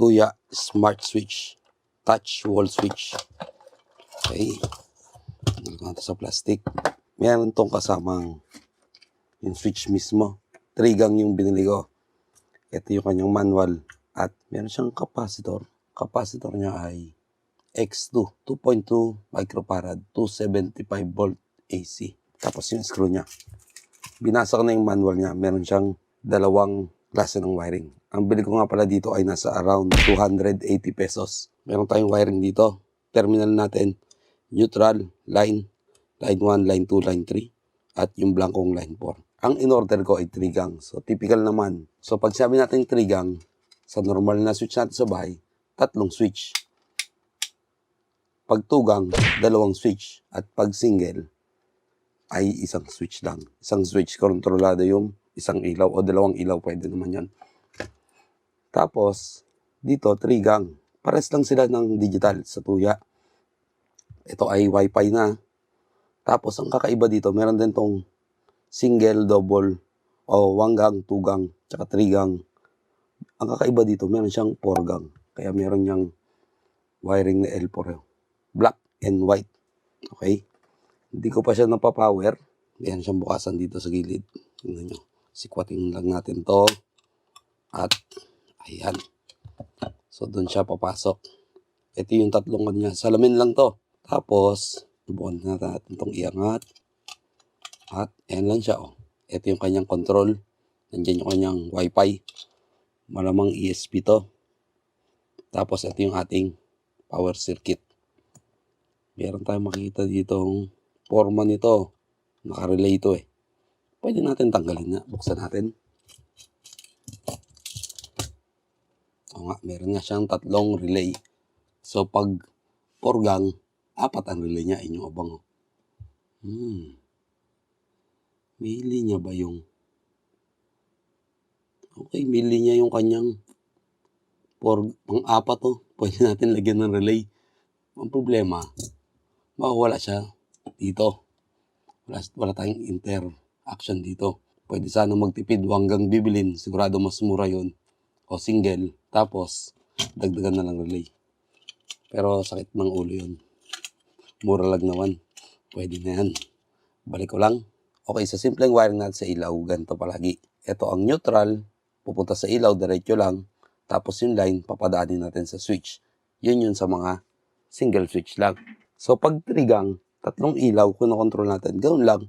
Tuya Smart Switch. Touch wall switch. Okay. Tanggal ko na ito sa plastic. Meron tong kasamang yung switch mismo. Trigang yung binili ko. Ito yung kanyang manual. At meron siyang capacitor. Capacitor niya ay X2. 2.2 microfarad. 275 volt AC. Tapos yung screw niya. Binasa ko na yung manual niya. Meron siyang dalawang klase ng wiring. Ang bili ko nga pala dito ay nasa around 280 pesos. Meron tayong wiring dito. Terminal natin, neutral, line, line 1, line 2, line 3, at yung blankong line 4. Ang in-order ko ay 3 gang. So, typical naman. So, pag sabi natin 3 gang, sa normal na switch natin sa bahay, tatlong switch. Pag 2 gang, dalawang switch. At pag single, ay isang switch lang. Isang switch, kontrolado yung isang ilaw o dalawang ilaw, pwede naman yan. Tapos, dito, 3 gang. Pares lang sila ng digital sa tuya. Ito ay wifi na. Tapos, ang kakaiba dito, meron din tong single, double, o 1 gang, 2 gang, tsaka 3 gang. Ang kakaiba dito, meron siyang 4 gang. Kaya meron niyang wiring na L4. Black and white. Okay? Hindi ko pa siya napapower. Ayan siyang bukasan dito sa gilid. Tingnan nyo. Sikwatin lang natin to. At, ayan. So, doon siya papasok. Ito yung tatlong kanya. Salamin lang to. Tapos, subukan na natin itong iangat. At, ayan lang siya. Oh. Ito yung kanyang control. Nandiyan yung kanyang wifi. Malamang ESP to. Tapos, ito yung ating power circuit. Meron tayong makita ditong forma nito. Nakarelay ito eh. Pwede natin tanggalin na. Buksan natin. Oo nga, meron nga siyang tatlong relay. So, pag porgang, apat ang relay niya. Inyong abang. oh. Hmm. May linya ba yung... Okay, may linya yung kanyang por pang-apat to. Pwede natin lagyan ng relay. Ang problema, mawawala siya dito. Wala, wala tayong interaction dito. Pwede sana magtipid hanggang bibilin. Sigurado mas mura yon O single. Tapos, dagdagan na lang relay. Pero sakit ng ulo yun. Mura lang naman. Pwede na yan. Balik ko lang. Okay, sa simpleng wiring natin sa ilaw, ganito palagi. Ito ang neutral, pupunta sa ilaw, diretso lang. Tapos yung line, papadaanin natin sa switch. Yun yun sa mga single switch lang. So pag trigang, tatlong ilaw, kung kontrol natin, ganoon lang.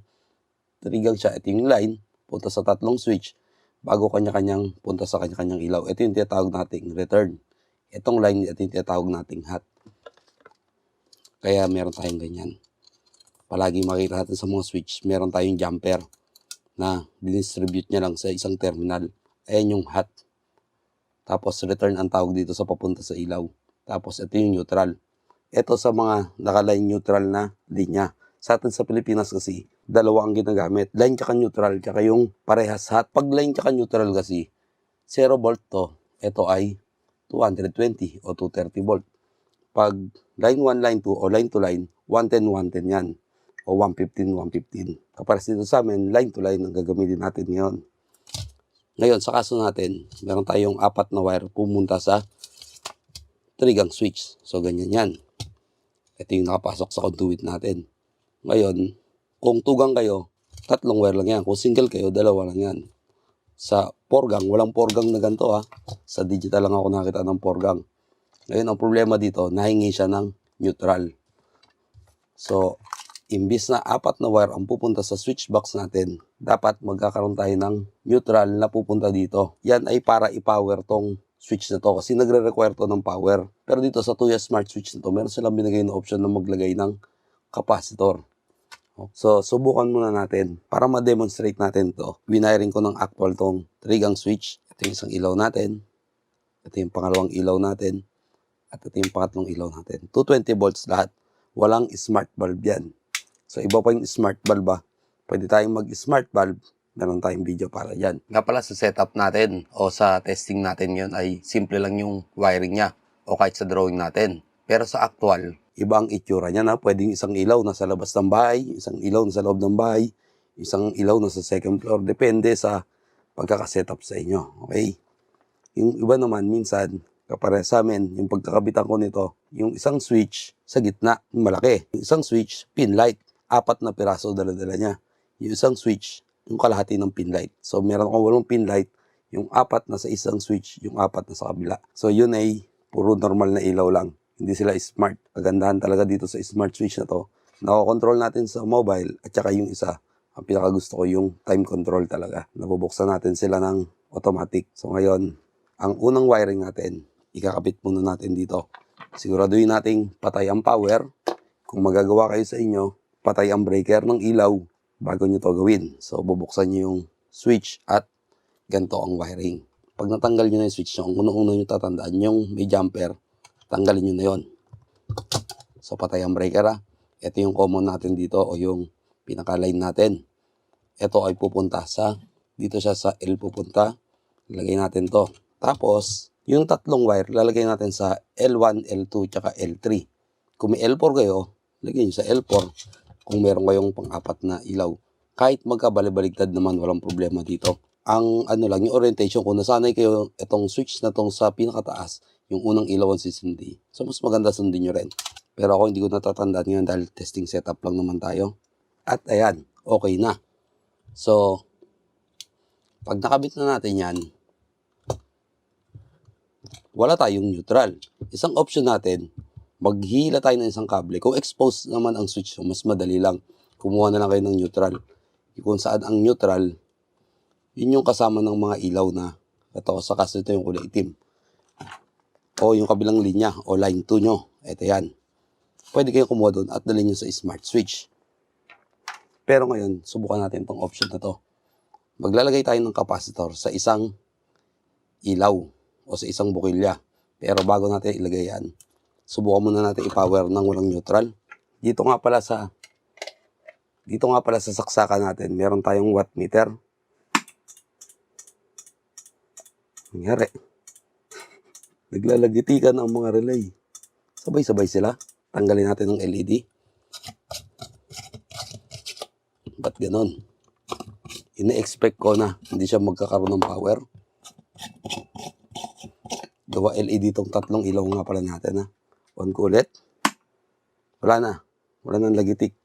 Trigang siya, ito yung line, punta sa tatlong switch, bago kanya-kanyang punta sa kanya-kanyang ilaw. Ito yung tinatawag nating return. Itong line, ito yung tinatawag nating hot. Kaya meron tayong ganyan. Palagi makita natin sa mga switch, meron tayong jumper na dinistribute niya lang sa isang terminal. Ayan yung hot. Tapos return ang tawag dito sa papunta sa ilaw. Tapos ito yung neutral. Ito sa mga nakaline neutral na linya. Sa atin sa Pilipinas kasi, dalawa ang ginagamit. Line tsaka neutral, tsaka yung parehas hot. Pag line tsaka neutral kasi, 0 volt to. Ito ay 220 o 230 volt. Pag line 1, line 2 o line to line, 110, 110 yan. O 115, 115. Kapares dito sa amin, line to line ang gagamitin natin ngayon. Ngayon, sa kaso natin, meron tayong apat na wire pumunta sa trigang switch. So, ganyan yan. Ito yung nakapasok sa conduit natin. Ngayon, kung tugang kayo, tatlong wire lang yan. Kung single kayo, dalawa lang yan. Sa porgang, walang porgang na ganito ha. Sa digital lang ako nakita ng porgang. Ngayon, ang problema dito, nahingi siya ng neutral. So, imbis na apat na wire ang pupunta sa switch box natin, dapat magkakaroon tayo ng neutral na pupunta dito. Yan ay para i-power tong switch na to kasi nagre-require to ng power. Pero dito sa Tuya Smart Switch na to, meron silang binigay na option na maglagay ng capacitor. So, subukan muna natin para ma-demonstrate natin to. Winiring ko ng actual tong 3-gang switch. Ito yung isang ilaw natin. Ito yung pangalawang ilaw natin. At ito yung pangatlong ilaw natin. 220 volts lahat. Walang smart bulb yan. So, iba pa yung smart bulb ba? Pwede tayong mag-smart bulb. Meron tayong video para yan. Nga pala sa setup natin o sa testing natin yon ay simple lang yung wiring niya o kahit sa drawing natin. Pero sa actual, iba ang itsura niya na pwedeng isang ilaw na sa labas ng bahay, isang ilaw na sa loob ng bahay, isang ilaw na sa second floor. Depende sa pagkakasetup sa inyo. Okay? Yung iba naman, minsan, kapare sa amin, yung pagkakabitan ko nito, yung isang switch sa gitna, yung malaki. Yung isang switch, pin light. Apat na piraso dala-dala niya. Yung isang switch, yung kalahati ng pin light. So, meron akong walong pin light, yung apat na sa isang switch, yung apat na sa kabila. So, yun ay puro normal na ilaw lang. Hindi sila smart. Kagandahan talaga dito sa smart switch na to. Nako-control natin sa mobile at saka yung isa. Ang pinaka gusto ko yung time control talaga. Nabubuksan natin sila ng automatic. So ngayon, ang unang wiring natin, ikakabit muna natin dito. Siguraduhin nating patay ang power. Kung magagawa kayo sa inyo, patay ang breaker ng ilaw bago nyo to gawin. So bubuksan nyo yung switch at ganito ang wiring. Pag natanggal nyo na yung switch nyo, ang unang-una nyo tatandaan yung may jumper, tanggalin nyo na yon. So patay ang breaker ah. Ito yung common natin dito o yung pinaka-line natin. Ito ay pupunta sa, dito siya sa L pupunta. Lagay natin to. Tapos, yung tatlong wire, lalagay natin sa L1, L2, tsaka L3. Kung may L4 kayo, lagay nyo sa L4. Kung meron kayong pang-apat na ilaw. Kahit magkabalibaligtad naman, walang problema dito. Ang ano lang, yung orientation, kung nasanay kayo itong switch na tong sa pinakataas, yung unang ilaw ang sisindi. So, mas maganda sundin nyo rin. Pero ako hindi ko natatandaan ngayon dahil testing setup lang naman tayo. At ayan, okay na. So, pag nakabit na natin yan, wala tayong neutral. Isang option natin, maghila tayo ng isang kable. Kung exposed naman ang switch, so mas madali lang. Kumuha na lang kayo ng neutral. Kung saan ang neutral, yun yung kasama ng mga ilaw na ito, sa kaso ito yung kulay itim. O yung kabilang linya, o line 2 nyo. Ito yan. Pwede kayong kumuha doon at dalhin nyo sa smart switch. Pero ngayon, subukan natin tong option na to. Maglalagay tayo ng capacitor sa isang ilaw o sa isang bukilya. Pero bago natin ilagay yan, subukan muna natin i-power ng walang neutral. Dito nga pala sa dito nga pala sa saksakan natin, meron tayong watt meter. Nangyari. Naglalagitikan ang mga relay. Sabay-sabay sila. Tanggalin natin ng LED. Ba't ganon? Ine-expect ko na hindi siya magkakaroon ng power. Gawa LED itong tatlong ilaw nga pala natin ha. On ko ulit. Wala na. Wala nang lagitik.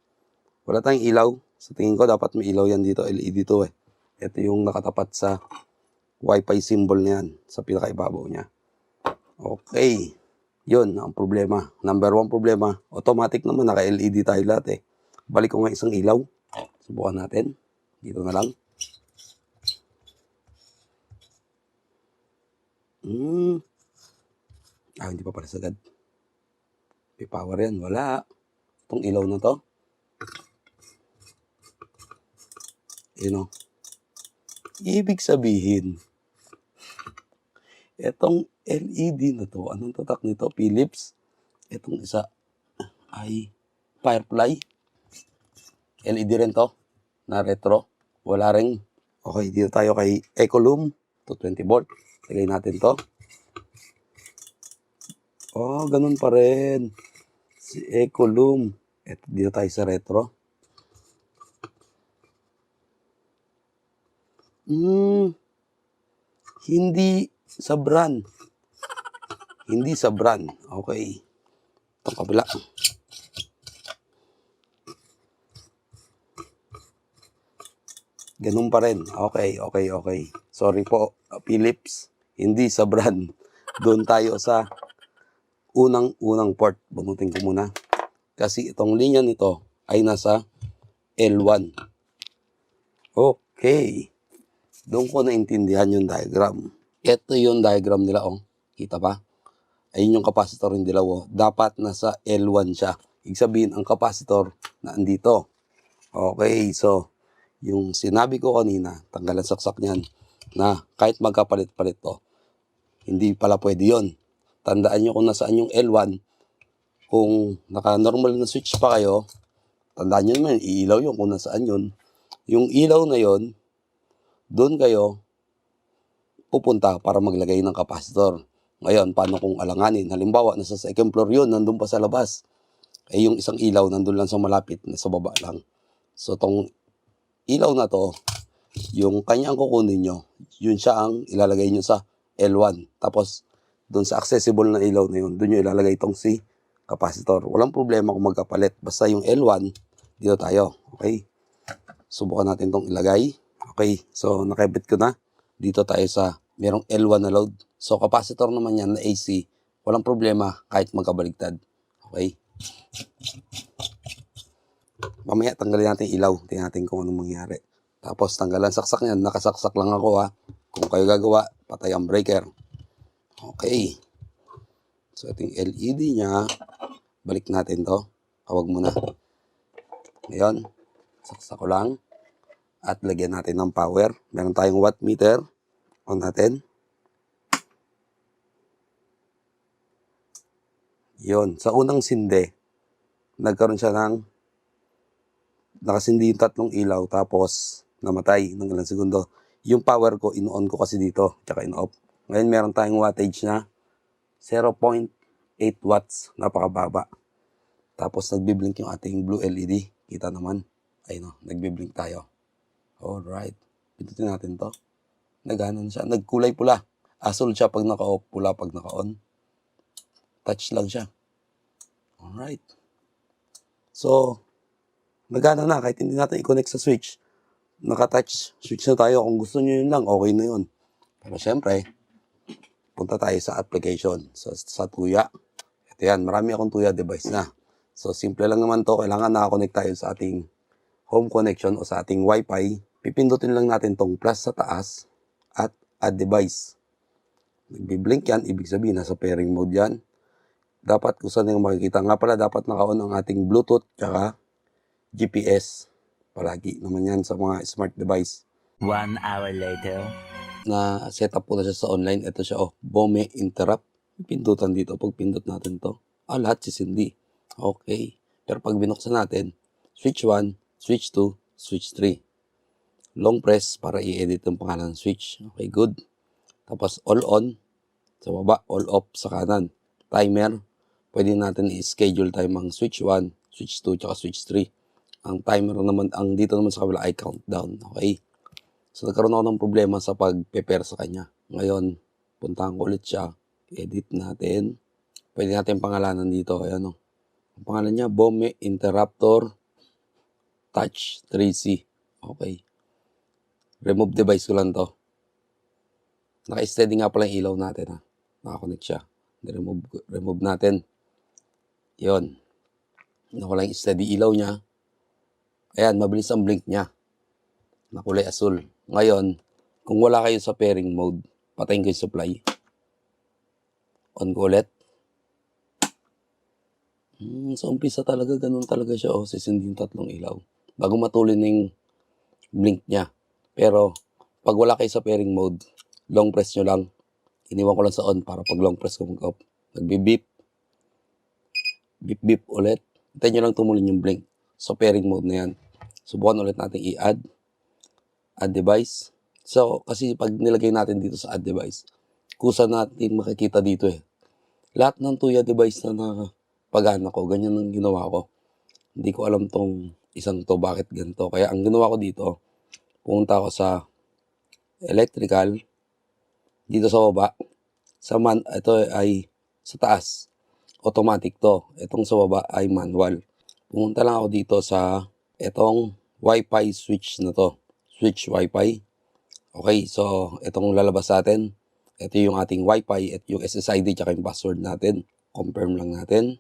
Wala tayong ilaw. Sa tingin ko dapat may ilaw yan dito. LED to eh. Ito yung nakatapat sa Wi-Fi symbol na yan sa pinakaibabaw niya. Okay. Yun ang problema. Number one problema, automatic naman naka-LED tayo lahat eh. Balik ko nga isang ilaw. Subukan natin. Dito na lang. Hmm. Ah, hindi pa pala sagad. May power yan. Wala. Itong ilaw na to. Yun o. Ibig sabihin, itong LED na to, anong tatak nito? Philips. Itong isa ay Firefly. LED rin to, na retro. Wala ring. Okay, dito tayo kay Ecolume, 220 volt. Lagay natin to. Oh, ganun pa rin. Si Ecolume. Ito, dito tayo sa retro. Hmm. Hindi sa brand. Hindi sa brand. Okay. Ito kabila. Ganun pa rin. Okay, okay, okay. Sorry po, Philips. Hindi sa brand. Doon tayo sa unang-unang port. Bunutin ko muna. Kasi itong linya nito ay nasa L1. Okay. Doon ko naintindihan yung diagram. Ito yung diagram nila, oh. Kita pa? Ayun yung capacitor ng dilaw, oh. Dapat nasa L1 siya. Ibig sabihin, ang capacitor na andito. Okay, so, yung sinabi ko kanina, tanggalan saksak niyan, na kahit magkapalit-palit to, hindi pala pwede yon. Tandaan nyo kung nasaan yung L1, kung naka-normal na switch pa kayo, tandaan nyo naman, iilaw yun kung nasaan yun. Yung ilaw na yon, doon kayo pupunta para maglagay ng kapasitor. Ngayon, paano kung alanganin? Halimbawa, nasa second floor yun, nandun pa sa labas. Eh, yung isang ilaw, nandun lang sa malapit, nasa baba lang. So, tong ilaw na to, yung kanyang kukunin nyo, yun siya ang ilalagay nyo sa L1. Tapos, doon sa accessible na ilaw na yun, doon nyo ilalagay itong si capacitor. Walang problema kung magkapalit. Basta yung L1, dito tayo. Okay? Subukan natin itong ilagay. Okay, so nakabit ko na. Dito tayo sa merong L1 na load. So capacitor naman yan na AC. Walang problema kahit magkabaligtad. Okay? Mamaya tanggalin natin ilaw. Tingnan natin kung anong mangyari. Tapos tanggalan saksak yan. Nakasaksak lang ako ha. Kung kayo gagawa, patay ang breaker. Okay. So ito yung LED niya. Balik natin to. Kawag mo na. Ngayon, saksak ko lang. At lagyan natin ng power. Meron tayong watt meter. On natin. Yon, sa unang sindi, nagkaroon siya ng nakasindi yung tatlong ilaw tapos namatay ng ilang segundo. Yung power ko, in-on ko kasi dito, tsaka in-off. Ngayon meron tayong wattage na 0.8 watts, napakababa. Tapos nagbiblink yung ating blue LED. Kita naman. Ayun o, nagbiblink tayo. Alright. Pindutin natin to. Naganon siya. Nagkulay pula. Asol siya pag naka-off, pula pag naka-on. Touch lang siya. Alright. So, nagana na kahit hindi natin i-connect sa switch. Naka-touch switch na tayo. Kung gusto nyo yun lang, okay na yun. Pero syempre, punta tayo sa application. So, sa Tuya. Ito yan. Marami akong Tuya device na. So, simple lang naman to. Kailangan nakakonect tayo sa ating home connection o sa ating Wi-Fi. Pipindutin lang natin tong plus sa taas at device. Nagbiblink yan, ibig sabihin nasa pairing mode yan. Dapat kung saan yung makikita. Nga pala, dapat naka-on ang ating Bluetooth tsaka GPS. Palagi naman yan sa mga smart device. One hour later. Na setup ko na siya sa online. Ito siya, oh, Bome Interrupt. Pindutan dito. Pag pindot natin to, ah, lahat sisindi. Okay. Pero pag binuksan natin, switch 1, switch 2, switch 3. Long press para i-edit yung pangalan ng switch. Okay, good. Tapos all on sa baba, all off sa kanan. Timer, pwede natin i-schedule time ang switch 1, switch 2, tsaka switch 3. Ang timer naman, ang dito naman sa kabila ay countdown. Okay. So nagkaroon ako ng problema sa pag-prepare sa kanya. Ngayon, puntahan ko ulit siya. Edit natin. Pwede natin pangalanan dito. Ayan o. Ang pangalan niya, Bome Interruptor Touch 3C. Okay. Remove device ko lang to. Naka-steady nga pala yung ilaw natin ha. Nakakonect siya. remove, remove natin. Yon. Nawala yung steady ilaw niya. Ayan, mabilis ang blink niya. Na kulay asul. Ngayon, kung wala kayo sa pairing mode, patayin ko yung supply. On ko ulit. Hmm, sa umpisa talaga, ganun talaga siya. Oh, sisindi yung tatlong ilaw. Bago matuloy na yung blink niya. Pero, pag wala kayo sa pairing mode, long press nyo lang. Iniwan ko lang sa on para pag long press ko mag-off. Nagbi-beep. Beep-beep ulit. Hintayin nyo lang tumulin yung blink. So, pairing mode na yan. Subukan ulit natin i-add. Add device. So, kasi pag nilagay natin dito sa add device, kusa natin makikita dito eh. Lahat ng tuya device na nakapagana ko, ganyan ang ginawa ko. Hindi ko alam tong isang to bakit ganito. Kaya ang ginawa ko dito, pumunta ako sa electrical, dito sa baba, sa man, ito ay sa taas, automatic to. Itong sa baba ay manual. Pumunta lang ako dito sa itong Wi-Fi switch na to. Switch Wi-Fi. Okay, so itong lalabas natin. Ito yung ating Wi-Fi at yung SSID tsaka yung password natin. Confirm lang natin.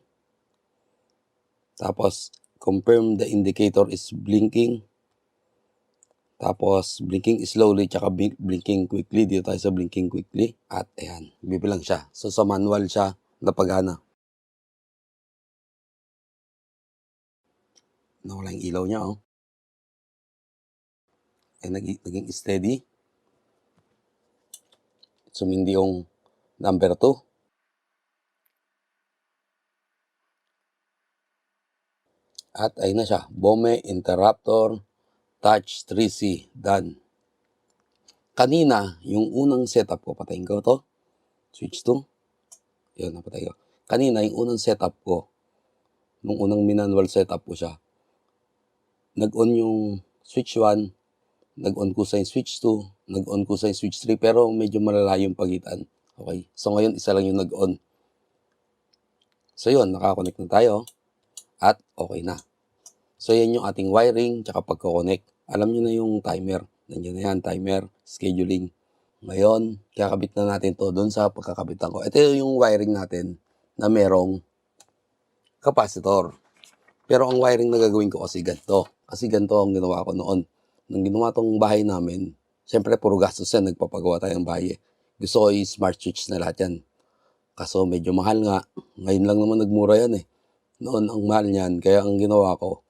Tapos, confirm the indicator is blinking. Tapos, blinking slowly, tsaka blink- blinking quickly. Dito tayo sa blinking quickly. At ayan, bibilang siya. So, sa manual siya napagana. Nawala yung ilaw niya, oh. Ay, naging, naging steady. Sumindi yung number 2. At ayun na siya. Bome Interruptor Touch 3C. Done. Kanina, yung unang setup ko, patayin ko to. Switch to. Yun, napatay ko. Kanina, yung unang setup ko, nung unang manual setup ko siya, nag-on yung switch 1, nag-on ko sa yung switch 2, nag-on ko sa yung switch 3, pero medyo malala yung pagitan. Okay? So ngayon, isa lang yung nag-on. So yun, nakakonect na tayo. At okay na. So yan yung ating wiring tsaka pagko-connect. Alam nyo na yung timer. Nandiyan na yan, timer, scheduling. Ngayon, kakabit na natin to doon sa pagkakabitan ko. Ito yung wiring natin na merong capacitor. Pero ang wiring na gagawin ko kasi ganito. Kasi ganito ang ginawa ko noon. Nung ginawa tong bahay namin, syempre puro gastos yan, nagpapagawa tayo ng bahay. eh. Gusto ko i-smart switch na lahat yan. Kaso medyo mahal nga. Ngayon lang naman nagmura yan eh. Noon ang mahal niyan, kaya ang ginawa ko,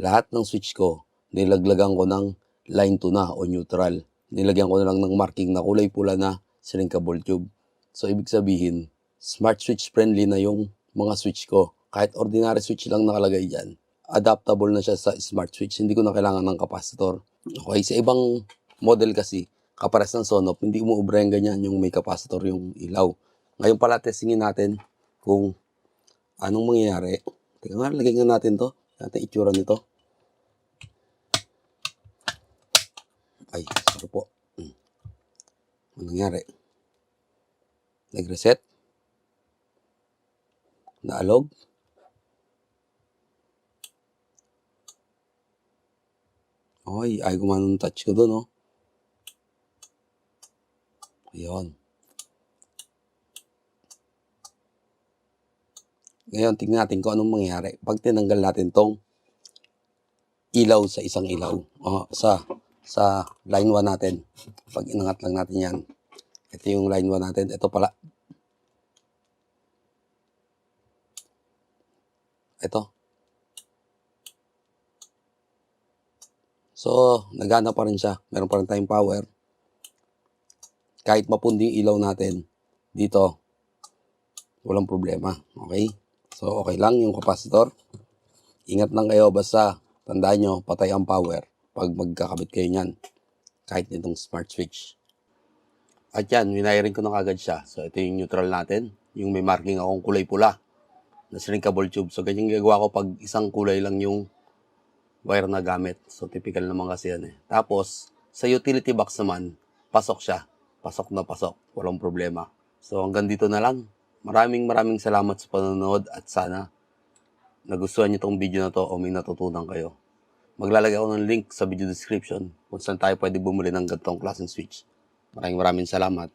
lahat ng switch ko, nilaglagan ko ng line 2 na o neutral. Nilagyan ko na lang ng marking na kulay pula na shrinkable tube. So ibig sabihin, smart switch friendly na yung mga switch ko. Kahit ordinary switch lang nakalagay dyan, adaptable na siya sa smart switch. Hindi ko na kailangan ng capacitor. Okay, sa ibang model kasi, kapares ng Sonop, hindi umuubra yung ganyan yung may capacitor yung ilaw. Ngayon pala testingin natin kung anong mangyayari. Teka nga, lagay nga natin to. Natin itsura nito. Ay, sorry po. Hmm. Anong nangyari? Nag-reset? Naalog? Ay, ay gumana ng touch ko doon, oh. Ayun. Ngayon, tingnan natin kung anong mangyayari. Pag tinanggal natin tong ilaw sa isang ilaw. O, sa, sa line 1 natin. Pag inangat lang natin yan. Ito yung line 1 natin. Ito pala. Ito. So, nagana pa rin siya. Meron pa rin tayong power. Kahit mapundi yung ilaw natin, dito, walang problema. Okay? So, okay lang yung capacitor. Ingat lang kayo, basta tandaan nyo, patay ang power pag magkakabit kayo niyan. Kahit nitong smart switch. At yan, winayirin ko na kagad siya. So, ito yung neutral natin. Yung may marking akong kulay pula na shrinkable tube. So, ganyan gagawa ko pag isang kulay lang yung wire na gamit. So, typical naman kasi yan eh. Tapos, sa utility box naman, pasok siya. Pasok na pasok. Walang problema. So, hanggang dito na lang. Maraming maraming salamat sa panonood at sana nagustuhan niyo tong video na to o may natutunan kayo. Maglalagay ako ng link sa video description kung saan tayo pwede bumili ng ganitong klaseng switch. Maraming maraming salamat.